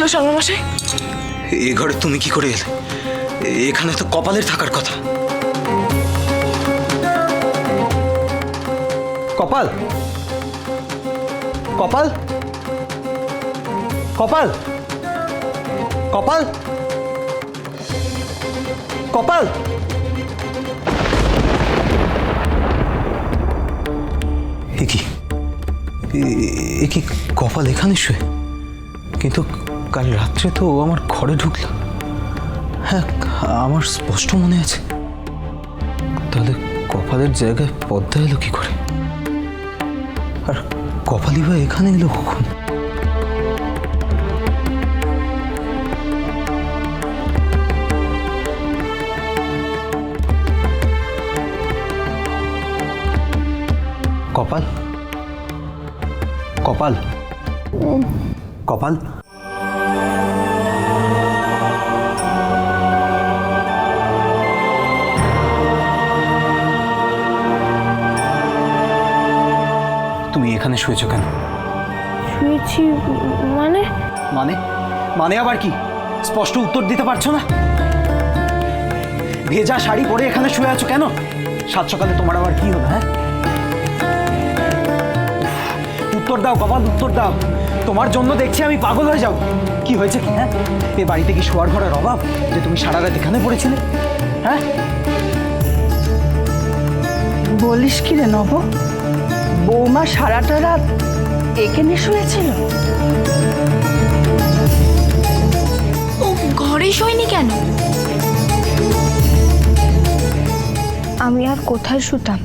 হলো শর্মামশাই এ ঘরে তুমি কি করে এলে? এখানে তো কপালের থাকার কথা। কপাল? কপাল? কপাল? কপাল? কপাল? এ কি কপাল এখানে শুয়ে? কিন্তু কাল রাত্রে তো আমার ঘরে ঢুকলো। হ্যাঁ আমার স্পষ্ট মনে আছে। তাহলে কপালের জায়গায় পদ্মা এলো কি করে? আর কপালই বা এখানে এলো কখন? কপাল? কপাল? কপাল? এখানে শুয়েছো কেন? শুয়েছি মানে? মানে? মানে আবার কি? স্পষ্ট উত্তর দিতে পারছ না? ভেজা শাড়ি পরে এখানে শুয়ে আছো কেন? সাত সকালে তোমার আবার কি হলো হ্যাঁ? উত্তর দাও কপাল উত্তর দাও। তোমার জন্য দেখছি আমি পাগল হয়ে যাব। কি হয়েছে কি হ্যাঁ? এ বাড়িতে কি শোয়ার ঘরের অভাব? যে তুমি সারা রাত এখানে পড়েছিলে হ্যাঁ? বলিস কি রে নব? বৌমা সারাটা রাত এখানে শুয়েছিল? ও ঘরেই শোয়নি কেন? আমি আর কোথায় শুতাম?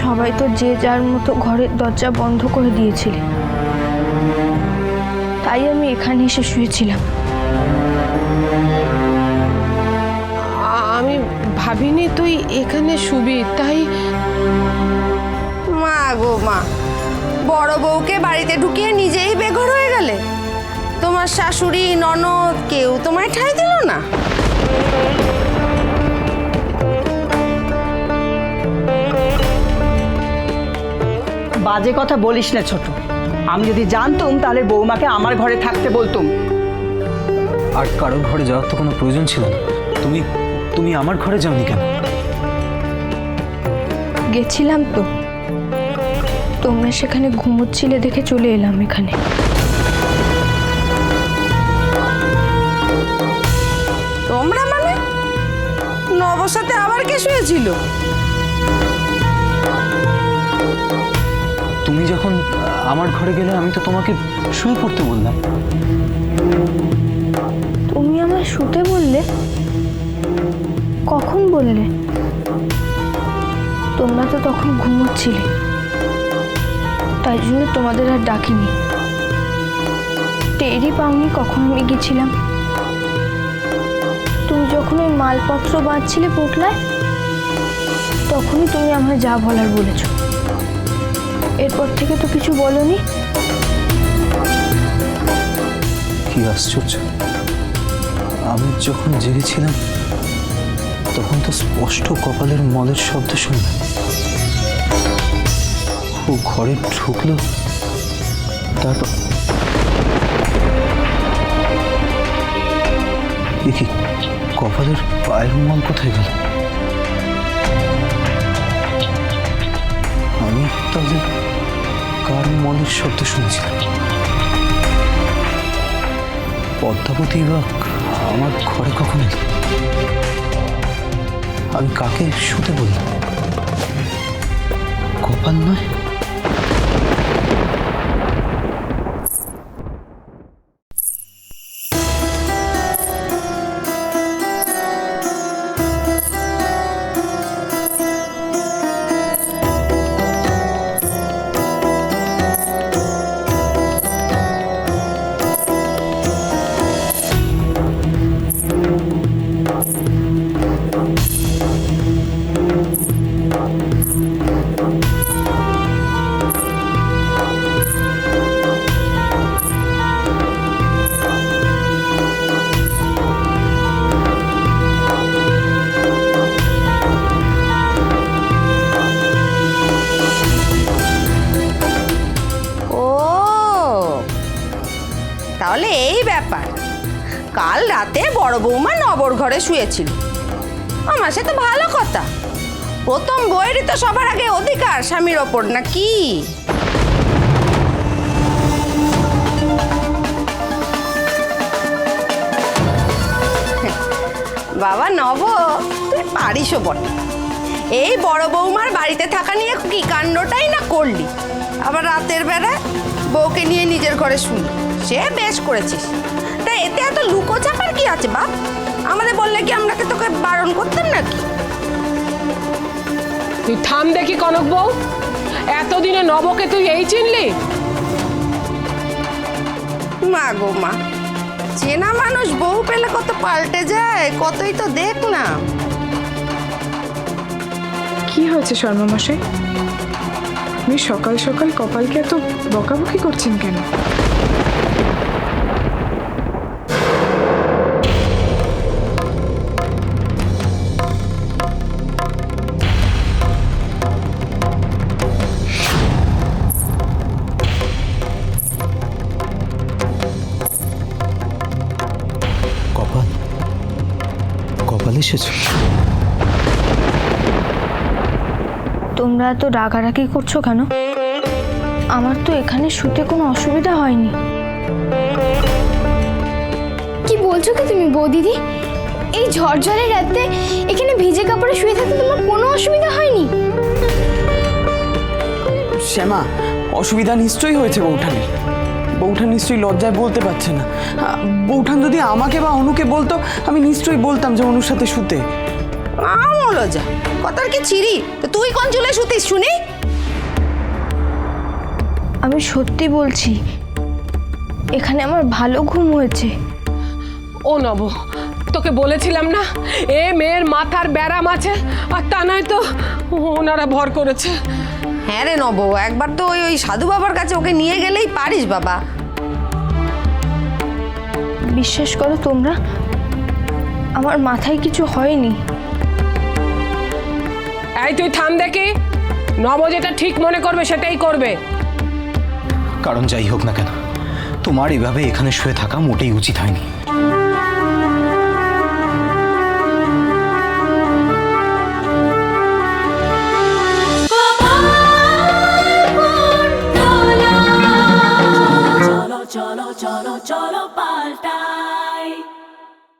সবাই তো যে যার মতো ঘরের দরজা বন্ধ করে দিয়েছিলে। তাই আমি এখানে এসে শুয়েছিলাম। ভাবিনি তুই এখানে শুবি তাই মা গো মা বড় বউকে বাড়িতে ঢুকিয়ে নিজেই বেঘর হয়ে গেলে? তোমার শাশুড়ি ননদ কেউ তোমায় ঠাঁই দিল না? বাজে কথা বলিস না ছোট। আমি যদি জানতুম তাহলে বৌমাকে আমার ঘরে থাকতে বলতুম। আর কারোর ঘরে যাওয়ার তো কোনো প্রয়োজন ছিল না। তুমি তুমি আমার ঘরে যাওনি কেন? গেছিলাম তো। তোমরা সেখানে ঘুমোচ্ছিলে দেখে চলে এলাম এখানে। তোমরা মানে? নবর সাথে আবার কে শুয়েছিল? তুমি যখন আমার ঘরে গেলে আমি তো তোমাকে শুয়ে পড়তে বললাম। তুমি আমায় শুতে বললে? কখন বললে? তোমরা তো তখন ঘুমোচ্ছিলে। তাই জন্য তোমাদের আর ডাকিনি। টেরই পাওনি কখন আমি গেছিলাম। তুমি যখন ওই মালপত্র বাঁধছিলে পোটলায়, তখনই তুমি আমায় যা বলার বলেছ। এরপর থেকে তো কিছু বলনি। কি আশ্চর্য। আমি যখন জেগেছিলাম তখন তো স্পষ্ট কপালের মলের শব্দ শুনলাম। ও ঘরে ঢুকলো। তারপর কি কপালের পায়ের মল কোথায় গেল? আমি তাহলে কার মলের শব্দ শুনেছিলাম? পদ্মাবতী বা আমার ঘরে কখন এলো? আমি কাকে শুতে বললাম গোপাল নয়? এই ব্যাপার। কাল রাতে বড় বৌমা নবর ঘরে শুয়েছিল। আমার সে তো ভালো কথা। প্রথম বইয়েরই তো সবার আগে অধিকার স্বামীর ওপর না কি বাবা নব, তুই পারিসও বটে। এই বড় বৌমার বাড়িতে থাকা নিয়ে কি কাণ্ডটাই না করলি? আবার রাতের বেলায় বউকে নিয়ে নিজের ঘরে শুনি সে বেশ করেছিস। তা এতে এত লুকো চাপার কি আছে বাপ? আমাদের বললে কি আমরাকে তোকে বারণ করতাম নাকি? তুই থাম দেখি কনক বউ। এতদিনে নবকে তুই এই চিনলি? মা গো মা চেনা মানুষ বউ পেলে কত পাল্টে যায় কতই তো দেখ না কি হয়েছে শর্মামশাই আপনি সকাল সকাল কপালকে এত বকাবকি করছেন কেন? কপাল? কপাল এসেছ। তোমরা এত রাগারাগি করছ কেন? আমার তো এখানে শুতে কোনো অসুবিধা হয়নি। কি বলছো কি তুমি বৌদিদি? এই ঝড়ঝড়ে রাতে এখানে ভিজে কাপড়ে শুয়ে থাকতে তোমার কোনো অসুবিধা হয়নি? শ্যামা অসুবিধা নিশ্চয়ই হয়েছে বৌঠানের। বৌঠান নিশ্চয়ই লজ্জায় বলতে পারছে না। বৌঠান যদি আমাকে বা অনুকে বলতো আমি নিশ্চয়ই বলতাম যে অনুর সাথে শুতে। যা কথার কি ছিরি? তুই কোন চুলে শুতিস শুনি? আমি সত্যি বলছি এখানে আমার ভালো ঘুম হয়েছে। ও নব তোকে বলেছিলাম না এ মেয়ের মাথার ব্যারাম আছে আর তা নয় তো ওনারা ভর করেছে। হ্যাঁ রে নব একবার তো ওই ওই সাধু বাবার কাছে ওকে নিয়ে গেলেই পারিস বাবা। বিশ্বাস করো তোমরা আমার মাথায় কিছু হয়নি। এই তুই থাম দেখি নব যেটা ঠিক মনে করবে সেটাই করবে। কারণ যাই হোক না কেন তোমার এভাবে এখানে শুয়ে থাকা মোটেই উচিত হয়নি।